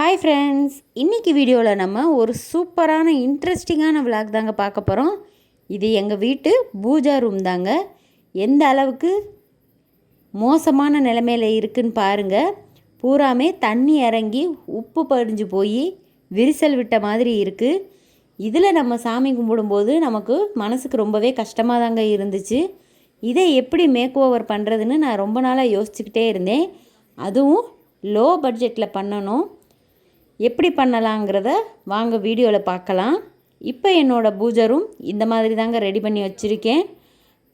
Hi friends இன்றைக்கி வீடியோவில் நம்ம ஒரு சூப்பரான இன்ட்ரெஸ்டிங்கான விளாக் தாங்க பார்க்க போகிறோம் இது எங்கள் வீட்டு பூஜா ரூம் தாங்க. எந்த அளவுக்கு மோசமான நிலைமையில் இருக்குன்னு பாருங்கள் பூராமே தண்ணி இறங்கி உப்பு படிஞ்சு போய் விரிசல் விட்ட மாதிரி இருக்குது இதில் நம்ம சாமி கும்பிடும்போது நமக்கு மனசுக்கு ரொம்பவே கஷ்டமாக தாங்க இருந்துச்சு. இதை எப்படி மேக் ஓவர் பண்ணுறதுன்னு நான் ரொம்ப நாளாக யோசிச்சுக்கிட்டே இருந்தேன். அதுவும் லோ பட்ஜெட்டில் பண்ணணும். எப்படி பண்ணலாங்கிறத வாங்க வீடியோவில் பார்க்கலாம். இப்போ என்னோடய பூஜை ரூம் இந்த மாதிரி தாங்க ரெடி பண்ணி வச்சுருக்கேன்.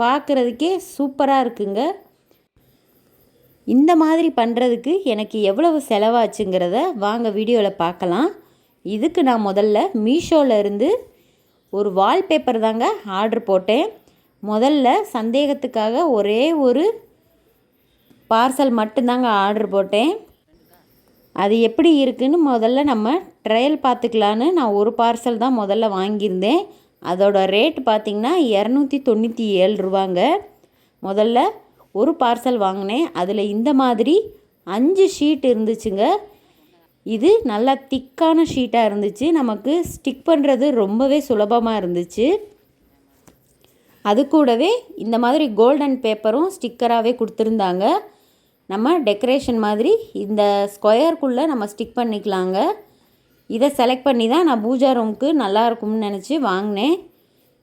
பார்க்குறதுக்கே சூப்பராக இருக்குங்க. இந்த மாதிரி பண்ணுறதுக்கு எனக்கு எவ்வளவு செலவாச்சுங்கிறத வாங்க வீடியோவில் பார்க்கலாம். இதுக்கு நான் முதல்ல மீஷோவில் இருந்து ஒரு வால்பேப்பர் தாங்க ஆர்டர் போட்டேன். முதல்ல சந்தேகத்துக்காக ஒரே ஒரு பார்சல் மட்டும்தாங்க ஆர்டர் போட்டேன். அது எப்படி இருக்குதுன்னு முதல்ல நம்ம ட்ரையல் பார்த்துக்கலான்னு நான் ஒரு பார்சல் தான் முதல்ல வாங்கியிருந்தேன். அதோட ரேட் பார்த்திங்கன்னா இரநூத்தி தொண்ணூற்றி ஏழு ரூபாங்க. முதல்ல ஒரு பார்சல் வாங்கினேன். அதில் இந்த மாதிரி அஞ்சு ஷீட் இருந்துச்சுங்க. இது நல்லா திக்கான ஷீட்டாக இருந்துச்சு. நமக்கு ஸ்டிக் பண்ணுறது ரொம்பவே சுலபமாக இருந்துச்சு. அது கூடவே இந்த மாதிரி கோல்டன் பேப்பரும் ஸ்டிக்கராகவே கொடுத்துருந்தாங்க. நம்ம டெக்கரேஷன் மாதிரி இந்த ஸ்கொயர்க்குள்ளே நம்ம ஸ்டிக் பண்ணிக்கலாங்க. இதை செலக்ட் பண்ணி தான் நான் பூஜா ரூமுக்கு நல்லா இருக்கும்னு நினச்சி வாங்கினேன்.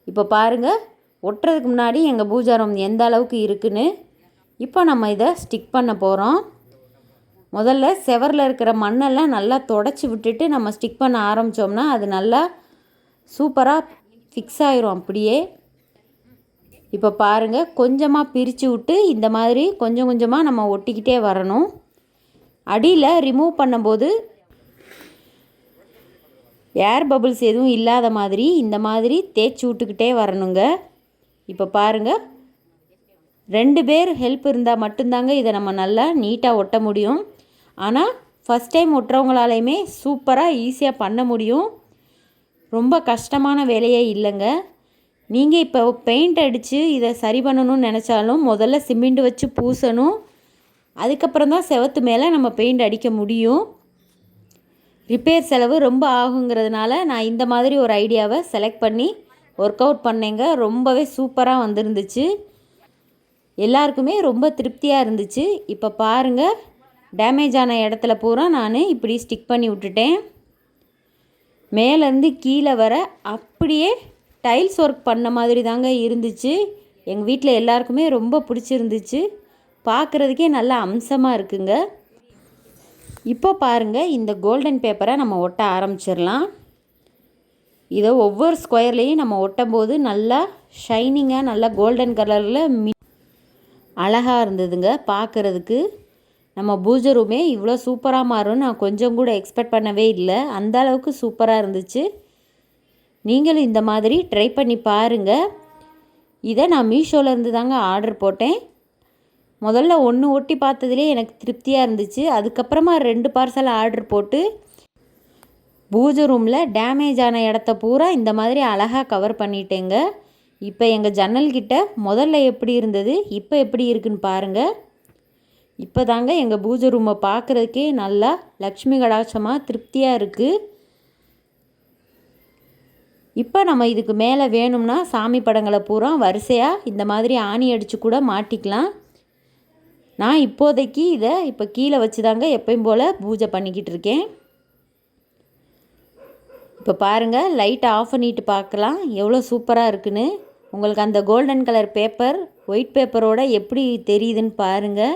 இப்போ பாருங்கள் ஒட்டுறதுக்கு முன்னாடி எங்கள் பூஜா ரூம் எந்த அளவுக்கு இருக்குன்னு இப்போ நம்ம இதை ஸ்டிக் பண்ண போகிறோம் முதல்ல செவரில் இருக்கிற மண்ணெல்லாம் நல்லா தொடச்சி விட்டுட்டு நம்ம ஸ்டிக் பண்ண ஆரம்பித்தோம்னா அது நல்லா சூப்பராக ஃபிக்ஸ் ஆயிரும் அப்படியே. இப்போ பாருங்கள் கொஞ்சமாக பிரித்து விட்டு இந்த மாதிரி கொஞ்சம் கொஞ்சமாக நம்ம ஒட்டிக்கிட்டே வரணும். அடியில் ரிமூவ் பண்ணும்போது ஏர் பபுள்ஸ் எதுவும் இல்லாத மாதிரி இந்த மாதிரி தேய்ச்சி விட்டுக்கிட்டே வரணுங்க. இப்போ பாருங்கள் ரெண்டு பேர் ஹெல்ப் இருந்தால் மட்டும்தாங்க இதை நம்ம நல்லா நீட்டாக ஒட்ட முடியும். ஆனால் ஃபஸ்ட் டைம் ஒட்டுறவங்களாலையுமே சூப்பராக ஈஸியாக பண்ண முடியும். ரொம்ப கஷ்டமான வேலையே இல்லைங்க. நீங்கள் இப்போ பெயிண்ட் அடித்து இதை சரி பண்ணணும்னு நினச்சாலும் முதல்ல சிமெண்ட் வச்சு பூசணும். அதுக்கப்புறம் தான் செவத்து மேலே நம்ம பெயிண்ட் அடிக்க முடியும். ரிப்பேர் செலவு ரொம்ப ஆகுங்கிறதுனால நான் இந்த மாதிரி ஒரு ஐடியாவை செலக்ட் பண்ணி ஒர்க் அவுட் பண்ணேங்க. ரொம்பவே சூப்பராக வந்துருந்துச்சு. எல்லாருக்குமே ரொம்ப திருப்தியாக இருந்துச்சு. இப்போ பாருங்கள் டேமேஜ் ஆன இடத்துல பூரா நான் இப்படி ஸ்டிக் பண்ணி விட்டுட்டேன். மேலேருந்து கீழே வர அப்படியே டைல்ஸ் ஒர்க் பண்ண மாதிரி தாங்க இருந்துச்சு. எங்கள் வீட்டில் எல்லாருக்குமே ரொம்ப பிடிச்சிருந்துச்சு. பார்க்குறதுக்கே நல்லா அம்சமாக இருக்குங்க. இப்போ பாருங்கள் இந்த கோல்டன் பேப்பரை நம்ம ஒட்ட ஆரம்பிச்சிடலாம். இதை ஒவ்வொரு ஸ்கொயர்லேயும் நம்ம ஒட்டும் போது நல்லா ஷைனிங்காக நல்லா கோல்டன் கலரில் மி அழகாக இருந்ததுங்க பார்க்குறதுக்கு நம்ம பூஜை ரூமே இவ்வளோ சூப்பராக மாறும் நான் கொஞ்சம் கூட எக்ஸ்பெக்ட் பண்ணவே இல்லை. அந்த அளவுக்கு சூப்பராக இருந்துச்சு. நீங்களும் இந்த மாதிரி ட்ரை பண்ணி பாருங்கள் இதை நான் மீஷோலேருந்து தாங்க ஆர்டர் போட்டேன். முதல்ல ஒன்று ஒட்டி பார்த்ததுலேயே எனக்கு திருப்தியாக இருந்துச்சு. அதுக்கப்புறமா ரெண்டு பார்சல் ஆர்டர் போட்டு பூஜை ரூமில் டேமேஜ் ஆன இடத்த பூரா இந்த மாதிரி அழகாக கவர் பண்ணிட்டேங்க. இப்போ எங்கள் ஜன்னல்கிட்ட முதல்ல எப்படி இருந்தது இப்போ எப்படி இருக்குன்னு பாருங்கள் இப்போ தாங்க எங்கள் பூஜை ரூமை பார்க்குறதுக்கே நல்லா லக்ஷ்மி கடாட்சமாக திருப்தியாக இருக்குது இப்போ நம்ம இதுக்கு மேலே வேணும்னா சாமி படங்களை பூரா வரிசையாக இந்த மாதிரி ஆணி அடித்து கூட மாட்டிக்கலாம். நான் இப்போதைக்கு இதை இப்போ கீழே வச்சு தாங்க எப்பயும் போல் பூஜை பண்ணிக்கிட்டு இருக்கேன். இப்போ பாருங்கள் லைட்டை ஆஃப் பண்ணிட்டு பார்க்கலாம் எவ்வளோ சூப்பராக இருக்குன்னு. உங்களுக்கு அந்த கோல்டன் கலர் பேப்பர் ஒயிட் பேப்பரோட எப்படி தெரியுதுன்னு பாருங்கள்